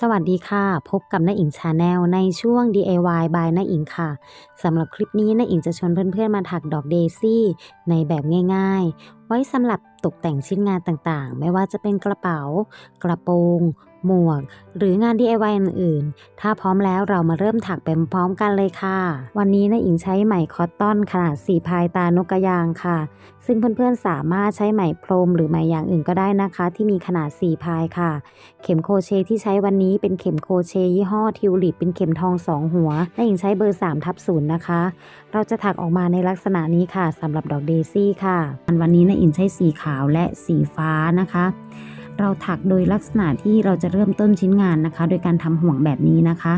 สวัสดีค่ะ พบกับน้าอิงชาแนลในช่วง DIY by น้าอิงค่ะสำหรับคลิปนี้น้าอิงจะชวนเพื่อนๆมาถักดอกเดซี่ในแบบง่ายๆ ว้สำหรับตกแต่งชิ้นงานต่างๆ ไม่ว่าจะเป็นกระเป๋า กระโปรง หมวก หรืองาน DIY อื่นๆ ถ้าพร้อมแล้วเรามาเริ่มถักไปพร้อมกันเลยค่ะ วันนี้น้าอิงใช้ไหมคอตตอนขนาดสีพายตานกกระยางค่ะ ซึ่งเพื่อนๆสามารถใช้ไหมพรมหรือไหมอย่างอื่นก็ได้นะคะ ที่มีขนาดสีพายค่ะ เข็มโครเชต์ที่ใช้วันนี้เป็นเข็มโครเชต์ยี่ห้อทิวลิปเป็นเข็มทองสองหัวและหญิงใช้เบอร์3ทับศูนย์นะคะ เราจะถักออกมาในลักษณะนี้ค่ะสำหรับดอกเดซี่ค่ะวันนี้นะอินใช้สีขาวและสีฟ้านะคะ เราถักโดยลักษณะที่เราจะเริ่มต้นชิ้นงานนะคะ โดยการทำห่วงแบบนี้นะคะ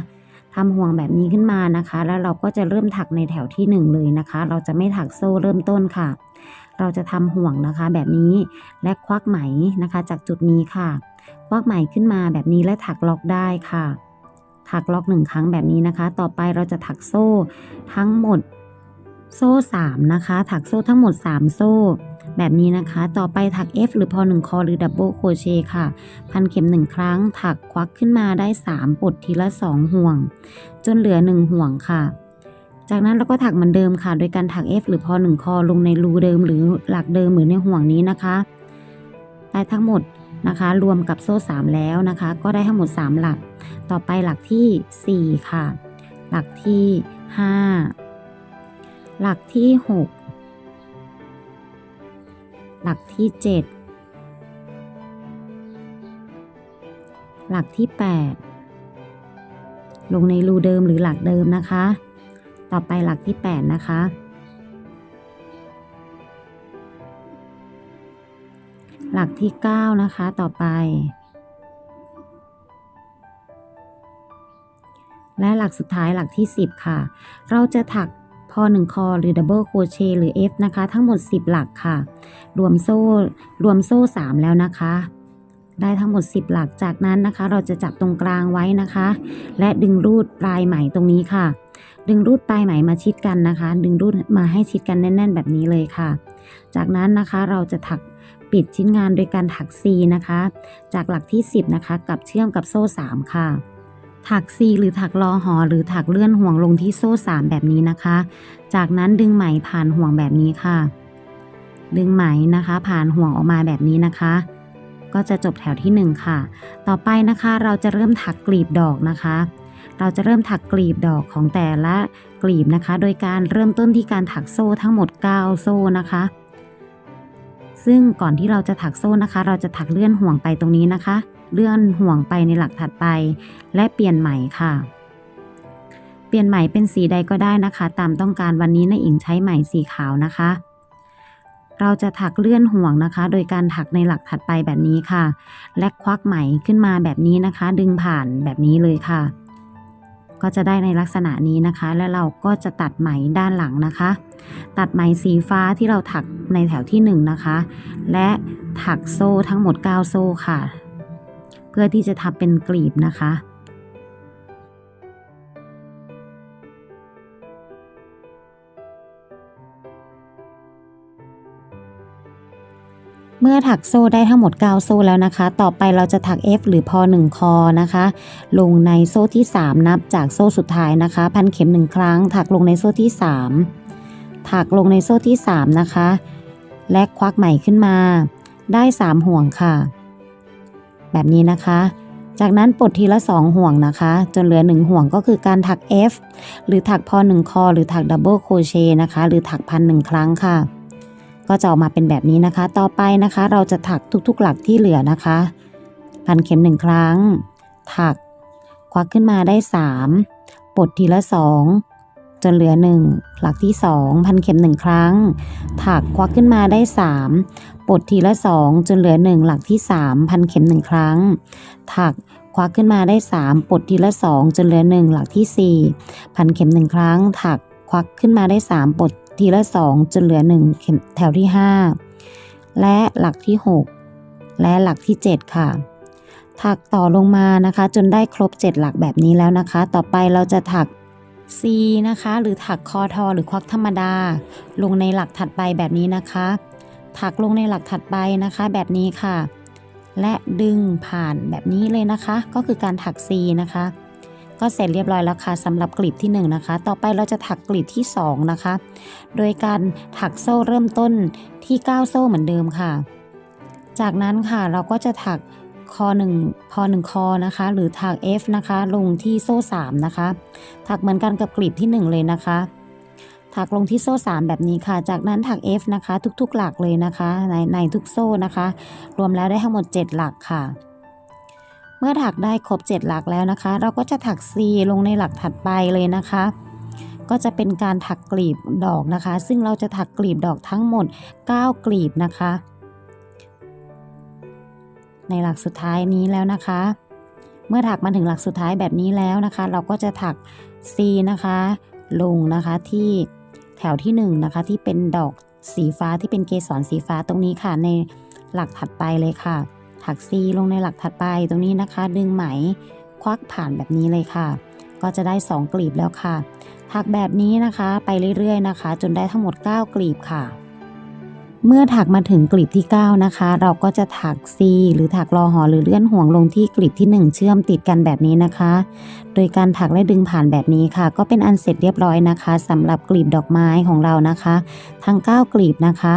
ทำห่วงแบบนี้ขึ้นมานะคะ แล้วเราก็จะเริ่มถักในแถวที่หนึ่งเลยนะคะ เราจะไม่ถักโซ่เริ่มต้นค่ะ เราจะทำห่วงนะคะแบบนี้และควักไหมนะคะ จากจุดนี้ค่ะ ควักไหมขึ้นมาแบบนี้และถักล็อกได้ค่ะ ถักล็อกหนึ่งครั้งแบบนี้นะคะ ต่อไปเราจะถักโซ่ทั้งหมดโซ่3นะคะ ถักโซ่ทั้งหมด 3 โซ่ แบบนี้นะคะ ต่อไปถัก F หรือพอ1คอหรือดับเบิลโคเชค่ะ พันเข็ม 1 ครั้ง ถักควักขึ้นมาได้ 3 ปลดทีละ 2 ห่วง จนเหลือ 1 ห่วงค่ะ จากนั้นเราก็ถักเหมือนเดิมค่ะ โดยการถัก F หรือพอ1คอลงในรูเดิมหรือหลักเดิมหรือในห่วงนี้นะคะได้ทั้งหมดนะคะ รวมกับโซ่ 3 แล้วนะคะ ก็ได้ทั้งหมด 3 หลัก ต่อไปหลักที่ 4 ค่ะ หลักที่ 5 หลักที่ 6 หลักที่ 7 หลักที่ 8 ลงในรูเดิมหรือหลักเดิมนะคะ ต่อไปหลักที่ 8 นะคะ หลักที่ 9 นะคะต่อไป และหลักสุดท้ายหลักที่ 10 ค่ะ เราจะถัก พอ1คอหรือดับเบิลโครเชต์หรือ F นะคะ ทั้งหมด 10 หลักค่ะ รวมโซ่รวมโซ่ 3 แล้วนะคะ ได้ทั้งหมด 10 หลักจากนั้นนะคะ เราจะจับตรงกลางไว้นะคะ และดึงรูดปลายไหมตรงนี้ค่ะ ดึงรูดปลายไหมมาชิดกันนะคะ ดึงรูดมาให้ชิดกันแน่น ๆ แบบนี้เลยค่ะ จากนั้นนะคะเราจะถักปิดชิ้นงานโดยการถัก C นะคะ จากหลักที่ 10 นะคะ กับเชื่อมกับโซ่ 3 ค่ะ ถัก C หรือถักรอหอหรือถักเลื่อนห่วงลงที่โซ่3แบบนี้นะคะ จากนั้นดึงไหมผ่านห่วงแบบนี้ค่ะ ดึงไหมนะคะ ผ่านห่วงออกมาแบบนี้นะคะ ก็จะจบแถวที่ 1 ค่ะ ต่อไปนะคะเราจะเริ่มถักกลีบดอกนะคะ เราจะเริ่มถักกลีบดอกของแต่ละกลีบนะคะ โดยการเริ่มต้นที่การถักโซ่ทั้งหมด 9 โซ่นะคะซึ่งก่อนที่เราจะถักโซ่นะคะ เราจะถักเลื่อนห่วงไปตรงนี้นะคะ เลื่อนห่วงไปในหลักถัดไป และเปลี่ยนไหมค่ะ เปลี่ยนไหมเป็นสีใดก็ได้นะคะ ตามต้องการวันนี้นายอิงใช้ไหมสีขาวนะคะ เราจะถักเลื่อนห่วงนะคะ โดยการถักในหลักถัดไปแบบนี้ค่ะ และควักไหมขึ้นมาแบบนี้นะคะ ดึงผ่านแบบนี้เลยค่ะ ก็จะได้ในลักษณะนี้นะคะ และเราก็จะตัดไหมด้านหลังนะคะ ตัดไหมสีฟ้าที่เราถักในแถวที่1นงนะคะ และถักโซ่ทั้งหมด 9 โซ่ค่ะ เพื่อที่จะทำเป็นกลีบนะคะ เมื่อถักโซ่ได้ทั้งหมด9โซ่แล้วนะคะ ต่อไปเราจะถัก F หรือพอ1คอนะคะ ลงในโซ่ที่ 3 นับจากโซ่สุดท้ายนะคะ พันเข็ม 1 ครั้ง ถักลงในโซ่ที่ 3 ถักลงในโซ่ที่ 3 นะคะ และควักไหม่ขึ้นมา ได้ 3 ห่วงค่ะ แบบนี้นะคะ จากนั้นปลดทีละ 2 ห่วงนะคะ จนเหลือ 1 ห่วงก็คือการถัก F หรือถักพอ1คอหรือถักดับเบิลโคเชนะคะ หรือถักพันหนึ่งครั้งค่ะ ก็จะออกมาเป็นแบบนี้นะคะ ต่อไปนะคะ เราจะถักทุกๆหลักที่เหลือนะคะ พันเข็มหนึ่งครั้ง ถัก ควักขึ้นมาได้ 3ปลดทีละ 2 จนเหลือ1หลักที่ 2 พันเข็ม 1 ครั้ง ถักควักขึ้นมาได้ 3 ปลดทีละ 2 จนเหลือ 1 หลักที่ 3 พันเข็ม 1 ครั้ง ถักควักขึ้นมาได้ 3 ปลดทีละ 2 จนเหลือ 1 หลักที่ 4 พันเข็ม 1 ครั้ง ถักควักขึ้นมาได้ 3 ปลดทีละ 2 จนเหลือ 1 เข็มแถวที่ 5 และหลักที่ 6 และหลักที่ 7 ค่ะถักต่อลงมานะคะ จนได้ครบ 7 หลักแบบนี้แล้วนะคะ ต่อไปเราจะถัก C นะคะ หรือถักคอทอหรือควักธรรมดา ลงในหลักถัดไปแบบนี้นะคะ ถักลงในหลักถัดไปนะคะแบบนี้ค่ะ และดึงผ่านแบบนี้เลยนะคะ ก็คือการถัก C นะคะ ก็เสร็จเรียบร้อยแล้วค่ะสำหรับกลีบที่1นะคะ ต่อไปเราจะถักกลีบที่ 2 นะคะ โดยการถักโซ่เริ่มต้นที่ 9 โซ่เหมือนเดิมค่ะ จากนั้นค่ะเราก็จะถัก คอ1พอ1คอนะคะ หรือถัก F นะคะ ลงที่โซ่ 3 นะคะ ถักเหมือนกันกับกลีบที่ 1 เลยนะคะ ถักลงที่โซ่ 3 แบบนี้ค่ะ จากนั้นถัก F นะคะ ทุกๆ หลักเลยนะคะ ในในทุกโซ่นะคะ รวมแล้วได้ทั้งหมด 7 หลักค่ะ เมื่อถักได้ครบ 7 หลักแล้วนะคะ เราก็จะถัก C ลงในหลักถัดไปเลยนะคะก็จะเป็นการถักกลีบดอกนะคะ ซึ่งเราจะถักกลีบดอกทั้งหมด 9 กลีบนะคะ ในหลักสุดท้ายนี้แล้วนะคะ เมื่อถักมาถึงหลักสุดท้ายแบบนี้แล้วนะคะ เราก็จะถัก C นะคะ ลงนะคะที่แถวที่1นงนะคะที่เป็นดอกสีฟ้าที่เป็นเกสรสีฟ้าตรงนี้ค่ะ ในหลักถัดไปเลยค่ะ ถัก C ลงในหลักถัดไปตรงนี้นะคะ ดึงไหมควักผ่านแบบนี้เลยค่ะ ก็จะได้ 2 กลีบแล้วค่ะ ถักแบบนี้นะคะไปเรื่อยๆนะคะ จนได้ทั้งหมด 9 กลีบค่ะ เมื่อถักมาถึงกลีบที่ 9 นะคะ เราก็จะถักซีหรือถักรอหอหรือเลื่อนห่วงลงที่กลีบที่ 1 เชื่อมติดกันแบบนี้นะคะ โดยการถักและดึงผ่านแบบนี้ค่ะ ก็เป็นอันเสร็จเรียบร้อยนะคะสำหรับกลีบดอกไม้ของเรานะคะ ทั้ง 9 กลีบนะคะ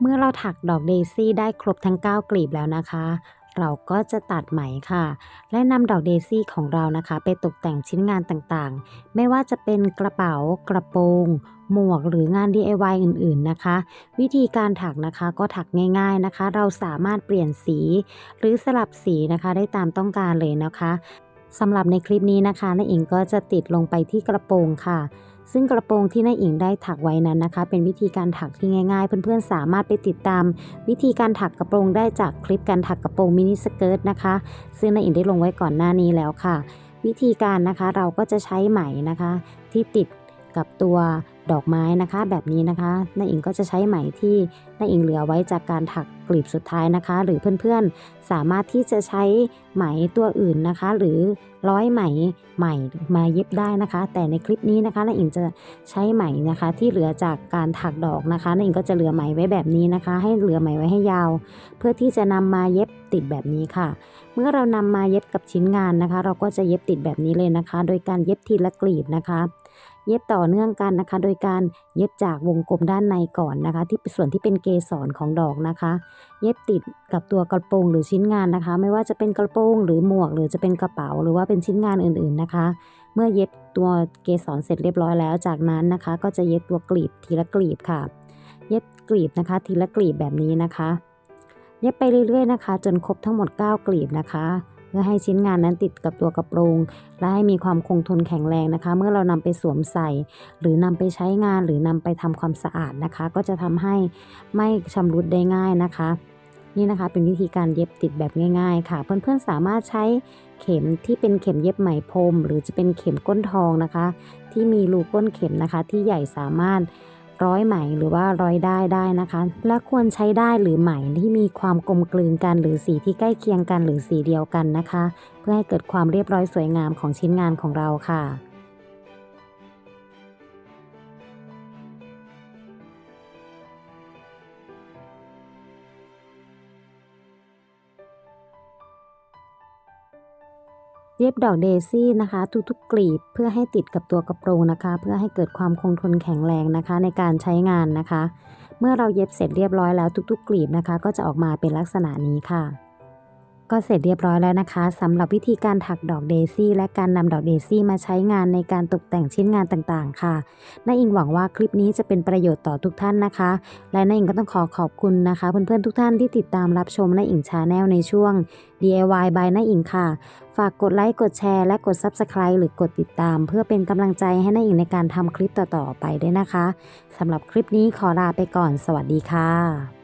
เมื่อเราถักดอกเดซี่ได้ครบทั้ง 9 กลีบแล้วนะคะ เราก็จะตัดไหมค่ะ และนำดอกเดซี่ของเรานะคะ ไปตกแต่งชิ้นงานต่างๆ ไม่ว่าจะเป็นกระเป๋ากระโปรงหมวกหรืองาน DIY อื่นๆนะคะ วิธีการถักนะคะก็ถักง่ายๆนะคะ เราสามารถเปลี่ยนสี หรือสลับสีนะคะได้ตามต้องการเลยนะคะสำหรับในคลิปนี้นะคะน้าอิงก็จะติดลงไปที่กระโปรงค่ะ ซึ่งกระโปรงที่น้าอิงได้ถักไว้นั้นนะคะ เป็นวิธีการถักที่ง่าย ๆ เพื่อนๆสามารถไปติดตาม วิธีการถักกระโปรงได้จากคลิปการถักกระโปรงมินิสเกิร์ตนะคะ ซึ่งน้าอิงได้ลงไว้ก่อนหน้านี้แล้วค่ะ วิธีการนะคะเราก็จะใช้ไหมนะคะ ที่ติดกับตัว ดอกไม้นะคะ แบบนี้นะคะน้าอิงก็จะใช้ไหมที่น้าอิงเหลือไว้จากการถักกลีบสุดท้ายนะคะ หรือเพื่อนๆสามารถที่จะใช้ไหมตัวอื่นนะคะ หรือร้อยไหมใหม่มาเย็บได้นะคะ แต่ในคลิปนี้นะคะน้าอิงจะใช้ไหมนะคะ ที่เหลือจากการถักดอกนะคะน้าอิงก็จะเหลือไหมไว้แบบนี้นะคะ ให้เหลือไหมไว้ให้ยาว เพื่อที่จะนำมาเย็บติดแบบนี้ค่ะ เมื่อเรานำมาเย็บกับชิ้นงานนะคะ เราก็จะเย็บติดแบบนี้เลยนะคะ โดยการเย็บทีละกลีบนะคะ เย็บต่อเนื่องกันนะคะ โดยการเย็บจากวงกลมด้านในก่อนนะคะ ที่ส่วนที่เป็นเกสรของดอกนะคะ เย็บติดกับตัวกระโปรงหรือชิ้นงานนะคะ ไม่ว่าจะเป็นกระโปรงหรือหมวก หรือจะเป็นกระเป๋าหรือว่าเป็นชิ้นงานอื่นๆนะคะ เมื่อเย็บตัวเกสรเสร็จเรียบร้อยแล้ว จากนั้นนะคะ ก็จะเย็บตัวกลีบทีละกลีบค่ะ เย็บกลีบนะคะ ทีละกลีบแบบนี้นะคะ เย็บไปเรื่อยๆนะคะ จนครบทั้งหมด 9 กลีบนะคะ พื่อให้ชิ้นงานนั้นติดกับตัวกระโปรง และให้มีความคงทนแข็งแรงนะคะ เมื่อเรานำไปสวมใส่ หรือนำไปใช้งานหรือนำไปทำความสะอาดนะคะ ก็จะทำให้ไม่ชำรุดได้ง่ายนะคะ นี่นะคะเป็นวิธีการเย็บติดแบบง่าย ๆ ค่ะ เพื่อนๆสามารถใช้เข็มที่เป็นเข็มเย็บไหมพรมหรือจะเป็นเข็มก้นทองนะคะ ที่มีรูก้นเข็มนะคะ ที่ใหญ่สามารถ ร้อยไหมหรือว่าร้อยได้ได้นะคะ และควรใช้ได้หรือไหมที่มีความกลมกลืนกัน หรือสีที่ใกล้เคียงกันหรือสีเดียวกันนะคะ เพื่อให้เกิดความเรียบร้อยสวยงามของชิ้นงานของเราค่ะ เย็บดอกเดซี่นะคะ ทุกๆกลีบเพื่อให้ติดกับตัวกระโปรงนะคะ เพื่อให้เกิดความคงทนแข็งแรงนะคะ ในการใช้งานนะคะ เมื่อเราเย็บเสร็จเรียบร้อยแล้วทุกๆกลีบนะคะ ก็จะออกมาเป็นลักษณะนี้ค่ะ ก็เสร็จเรียบร้อยแล้วนะคะสำหรับวิธีการถักดอกเดซี่และการนำดอกเดซี่มาใช้งานในการตกแต่งชิ้นงานต่างๆ ค่ะน้าอิงหวังว่าคลิปนี้จะเป็นประโยชน์ต่อทุกท่านนะคะ และน้าอิงก็ต้องขอขอบคุณนะคะ เพื่อนๆทุกท่านที่ติดตามรับชมน้าอิงชาแนลในช่วง DIY by น้าอิงค่ะ ฝากกดไลค์กดแชร์และกด Subscribe หรือกดติดตาม เพื่อเป็นกำลังใจให้น้าอิงในการทำคลิปต่อๆไปด้วยนะคะสำหรับคลิปนี้ขอลาไปก่อน สวัสดีค่ะ